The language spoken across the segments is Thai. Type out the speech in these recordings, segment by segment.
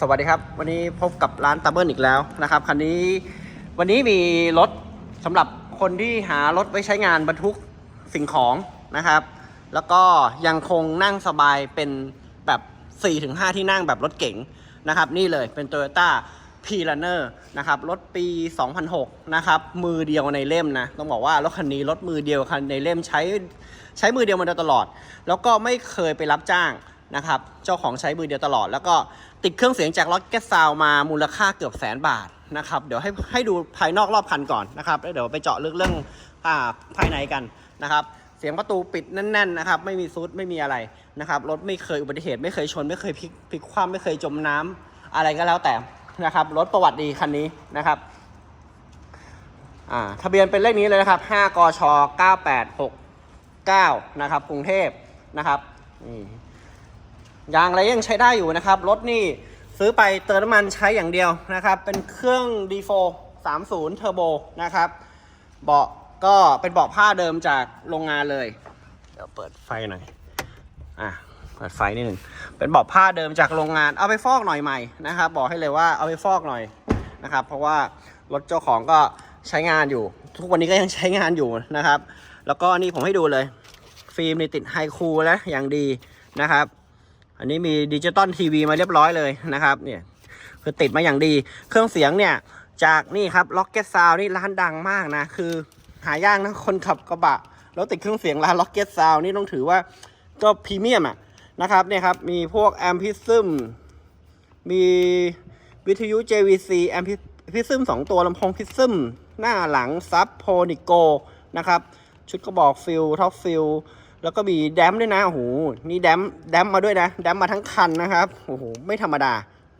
สวัสดีครับ วันนี้พบกับร้านตับเบิลอีกแล้วนะครับคันนี้วันนี้มีรถสำหรับคนที่หารถไว้ใช้งานบรรทุกสิ่งของนะครับ แล้วก็ยังคงนั่งสบายเป็นแบบ 4-5 ที่นั่งแบบรถเก๋งนะครับ นี่เลยเป็น Toyota p r u n n e r นะครับรถปี 2006 นะครับ มือเดียวในเล่มนะ ต้องบอกว่ารถคันนี้รถมือเดียวคันในเล่มใช้ใช้มือเดียวมาโดยตลอด แล้วก็ไม่เคยไปรับจ้าง นะครับ เจ้าของใช้มือเดียวตลอด แล้วก็ติดเครื่องเสียงจาก Rocket Sound มามูลค่าเกือบแสนบาทนะครับ เดี๋ยวให้ให้ดูภายนอกรอบคันก่อนนะครับแล้วเดี๋ยวไปเจาะลึกเรื่องอ่าภายในกันนะครับ เสียงประตูปิดแน่น ๆ นะครับ ไม่มีซุดไม่มีอะไรนะครับ รถไม่เคยอุบัติเหตุไม่เคยชน ไม่เคยพลิกพลิกคว่ำไม่เคยจมน้ำอะไรก็แล้วแต่นะครับ รถประวัติดีคันนี้นะครับอ่าทะเบียนเป็นเลขนี้เลยนะครับ 5 กช 9869 นะครับ กรุงเทพนะครับนี่ ยางอะไรยังใช้ได้อยู่นะครับ รถนี่ซื้อไปเติมน้ำมันใช้อย่างเดียวนะครับ เป็นเครื่อง D4 30 Turbo นะครับ เบาะก็เป็นเบาะผ้าเดิมจากโรงงานเลย เดี๋ยวเปิดไฟหน่อย อะ เปิดไฟนิดหนึ่ง เป็นเบาะผ้าเดิมจากโรงงาน เอาไปฟอกหน่อยใหม่นะครับ บอกให้เลยว่าเอาไปฟอกหน่อยนะครับ เพราะว่ารถเจ้าของก็ใช้งานอยู่ ทุกวันนี้ก็ยังใช้งานอยู่นะครับ แล้วก็นี่ผมให้ดูเลย ฟิล์มนี่ติดไฮคูลแล้วอย่างดีนะครับ อันนี้มีดิจิตอลทีวีมาเรียบร้อยเลยนะครับเนี่ยคือติดมาอย่างดี เครื่องเสียงเนี่ยจากนี่ครับ Rocket Sound นี่ร้านดังมากนะ คือหายากนะคนขับกระบะ แล้วติดเครื่องเสียงร้าน Rocket Sound นี่ต้องถือว่าก็พรีเมียมอะนะครับเนี่ยครับมีพวกแอมพิซึมมีวิทยุ JVC แอมพิซึมสองตัวลำโพงพิซึมหน้าหลังซับโพนิโกนะครับ ชุดกระบอกฟิลท็อปฟิล แล้วก็มีแดมด้วยนะโอ้โหนี่แดมแดมมาด้วยนะ แดมมาทั้งคันนะครับโอ้โหไม่ธรรมดา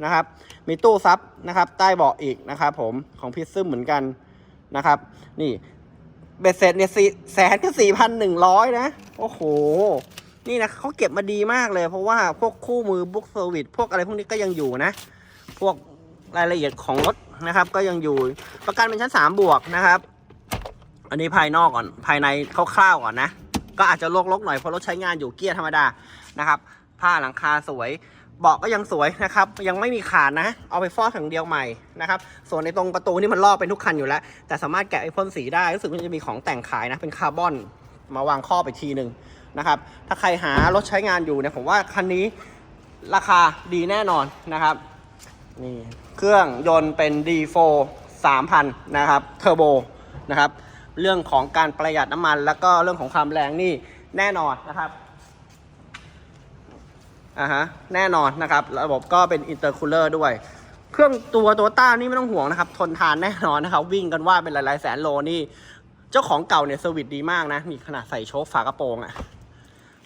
นะครับ มีตู้ซับนะครับใต้เบาะอีกนะครับผมของพิซซึมเหมือนกันนะครับ นี่เบ็ดเสร็จเนี่ยสี่แสนก็สี่พันหนึ่งร้อยนะ โอ้โห นี่นะเขาเก็บมาดีมากเลย เพราะว่าพวกคู่มือบุ๊กเซอร์วิสพวกอะไรพวกนี้ก็ยังอยู่นะ พวกรายละเอียดของรถนะครับ ก็ยังอยู่ ประกันเป็นชั้นสามบวกนะครับ อันนี้ภายนอกก่อนภายในคร่าวๆก่อนนะ ก็อาจจะลกๆหน่อยเพราะรถใช้งานอยู่เกียร์ธรรมดานะครับ ผ้าหลังคาสวยเบาะก็ยังสวยนะครับ ยังไม่มีขาดนะ เอาไปฟอกอย่างเดียวใหม่นะครับ ส่วนในตรงประตูนี่มันลอกเป็นทุกคันอยู่แล้ว แต่สามารถแกะไอพ่นสีได้รู้สึกว่าจะมีของแต่งขายนะเป็นคาร์บอนมาวางครอไปทีหนึ่งนะครับถ้าใครหารถใช้งานอยู่เนี่ยผมว่าคันนี้ราคาดีแน่นอนนะครับนี่เครื่องยนต์เป็น D4 3000 นะครับเทอร์โบนะครับ เรื่องของการประหยัดน้ำมัน แล้วก็เรื่องของความแรงนี่แน่นอนนะครับอ่าฮะแน่นอนนะครับ ระบบก็เป็นอินเตอร์คูลเลอร์ด้วย เครื่องตัวตัวต้านี่ไม่ต้องห่วงนะครับ ทนทานแน่นอนนะครับ วิ่งกันว่าเป็นหลายๆแสนโลนี่ เจ้าของเก่าเนี่ยเซอร์วิสดีมากนะนี่ขนาดใส่โชคฝากระโปรงอะ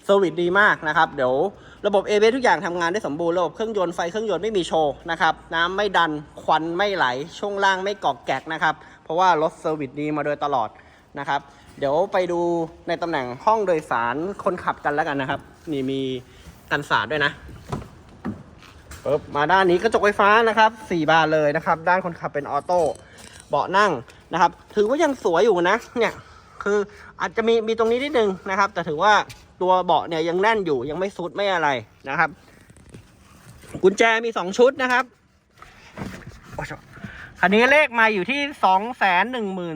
เซอร์วิสดีมากนะครับ เดี๋ยว ระบบเอเทุกอย่างทำงานได้สมบูรณ์ระบบเครื่องยนต์ไฟเครื่องยนต์ไม่มีโชว์นะครับน้ำไม่ดันควันไม่ไหล ช่วงล่างไม่กอกแกกนะครับ เพราะว่ารถเซอร์วิสดีมาโดยตลอดนะครับ เดี๋ยวไปดูในตำแหน่งห้องโดยสารคนขับกันแล้วกันนะครับ นี่มีกันสาดด้วยนะปึ๊บมาด้านนี้กระจกไฟฟ้านะครับ4บานเลยนะครับ ด้านคนขับเป็นออโต้เบาะนั่งนะครับ ถือว่ายังสวยอยู่นะเนี่ยคืออาจจะมีมีตรงนี้นิดนึงนะครับ แต่ถือว่า ตัวเบาะเนี่ยยังแน่นอยู่ยังไม่ซุดไม่อะไรนะครับ กุญแจมี2ชุดนะครับอ้ยคันนี้เลขมาอยู่ที่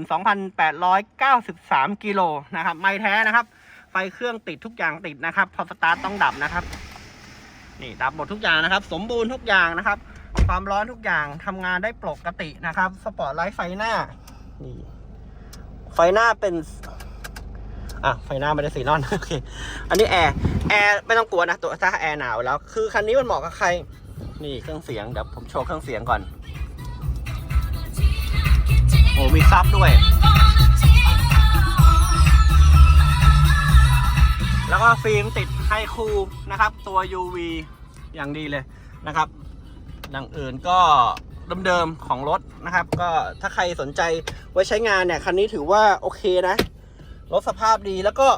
212,893กิโลนะครับ ไม่แท้นะครับ ไฟเครื่องติดทุกอย่างติดนะครับ พอสตาร์ทต้องดับนะครับ นี่ดับหมดทุกอย่างนะครับ สมบูรณ์ทุกอย่างนะครับ ความร้อนทุกอย่างทำงานได้ปกตินะครับ สปอร์ตไลท์ไฟหน้านี่ไฟหน้าเป็น อะไฟหน้าไม่ได้สีนอนโอเคอันนี้แอร์แอร์ไม่ต้องกลัวนะตัวถ้าแอร์หนาวแล้วคือคันนี้มันเหมาะกับใครนี่เครื่องเสียงเดี๋ยวผมโชว์เครื่องเสียงก่อนโอ้มีซับด้วย แล้วก็ฟิล์มติดไฮคูลนะครับ ตัว UV อย่างดีเลยนะครับอย่างอื่นก็เดิมๆของรถนะครับ ก็ถ้าใครสนใจไว้ใช้งานเนี่ย คันนี้ถือว่าโอเคนะ รถสภาพดีแล้วก็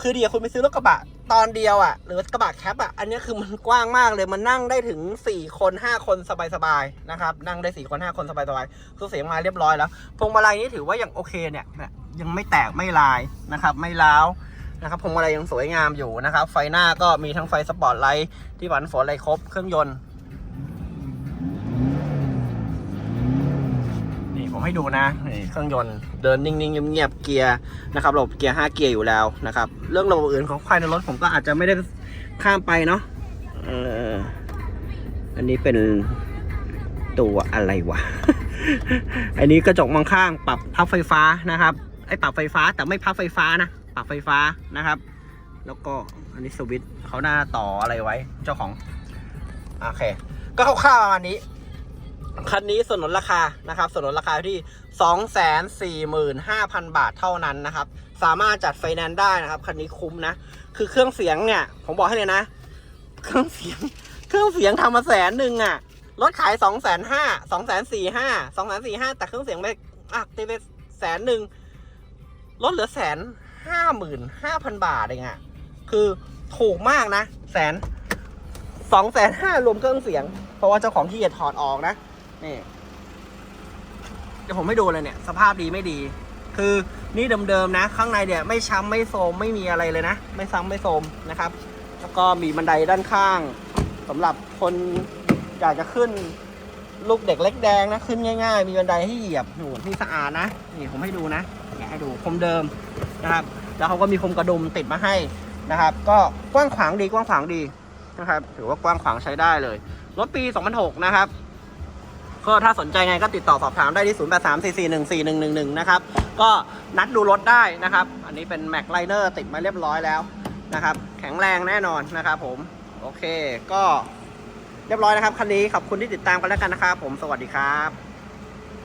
คือเดียวคุณไปซื้อรถกระบะตอนเดียวอะ่ะ หรือกระบะแคปอะ่ะ อันนี้คือมันกว้างมากเลยมันนั่งได้ถึง 4 คน 5 คนสบายๆนะครับ นั่งได้ 4 คน 5 คนสบายๆเครื่อเสียงมาเรียบร้อยแล้วพวงมาลัยนี่ถือว่ายังโอเคเนี่ยเนี่ยยังไม่แตกไม่ลายนะครับ ไม่ล้าวนะครับพวงมาลัยยังสวยงามอยู่นะครับ ไฟหน้าก็มีทั้งไฟสปอร์ตไลท์ที่หวันฝนอะไรครบเครื่องยนต์ ผมให้ดูนะเครื่องยนต์เดินนิ่งๆเงียบๆเกียร์นะครับระบบเกียร์5เกียร์อยู่แล้วนะครับ เรื่องระบบอื่นของภายในรถผมก็อาจจะไม่ได้ข้ามไปเนาะอออันนี้เป็นตัวอะไรวะ อันนี้กระจกมองข้างปรับพับไฟฟ้านะครับไอ้ปรับไฟฟ้าแต่ไม่พับไฟฟ้านะปรับไฟฟ้านะครับ แล้วก็อันนี้สวิตช์เขาหน้าต่ออะไรไว้ เจ้าของ โอเค ก็คร่าวๆประมาณนี้ คันนี้สนนราคานะครับสนนราคาที่ 245,000 บาทเท่านั้นนะครับ สามารถจัดไฟแนนซ์ได้นะครับ คันนี้คุ้มนะ คือเครื่องเสียงเนี่ย ผมบอกให้เลยนะ เครื่องเสียง เครื่องเสียงทำมาแสนหนึ่งอะรถขายสองแสนห้าสองแสนสี่ห้าสองแสนสี่ห้าแต่เครื่องเสียงไปอะตีไปแสนหนึ่งลดเหลือแสนห้าหมื่นห้าพันบาทเองอะคือถูกมากนะ แสนสองแสนห้ารวมเครื่องเสียง เพราะว่าเจ้าของที่เกียจถอดออกนะ นี่เดี๋ยวผมให้ดูเลยเนี่ย สภาพดีไม่ดี คือนี่เดิมๆนะ ข้างในเนี่ย ไม่ช้ำไม่โทมไม่มีอะไรเลยนะ ไม่ซ้ำไม่โทมนะครับ แล้วก็มีบันไดด้านข้างสำหรับคนอยากจะขึ้นลูกเด็กเล็กแดงนะ ขึ้นง่าย ๆ มีบันไดให้เหยียบหนูที่สะอาดนะ นี่ผมให้ดูนะเนี่ยให้ดูคมเดิมนะครับ แล้วเขาก็มีคมกระดุมติดมาให้นะครับ ก็กว้างขวางดีกว้างขวางดีนะครับ ถือว่ากว้างขวางใช้ได้เลย รถปี 2006 นะครับ ก็ถ้าสนใจไงก็ติดต่อสอบถามได้ที่ 0834414111 นะครับ ก็นัดดูรถได้นะครับ อันนี้เป็น Mac Liner ติดมาเรียบร้อยแล้วนะครับ แข็งแรงแน่นอนนะครับผม โอเค ก็เรียบร้อยนะครับ คันนี้ขอบคุณที่ติดตามกันแล้วกันนะครับผม สวัสดีครับ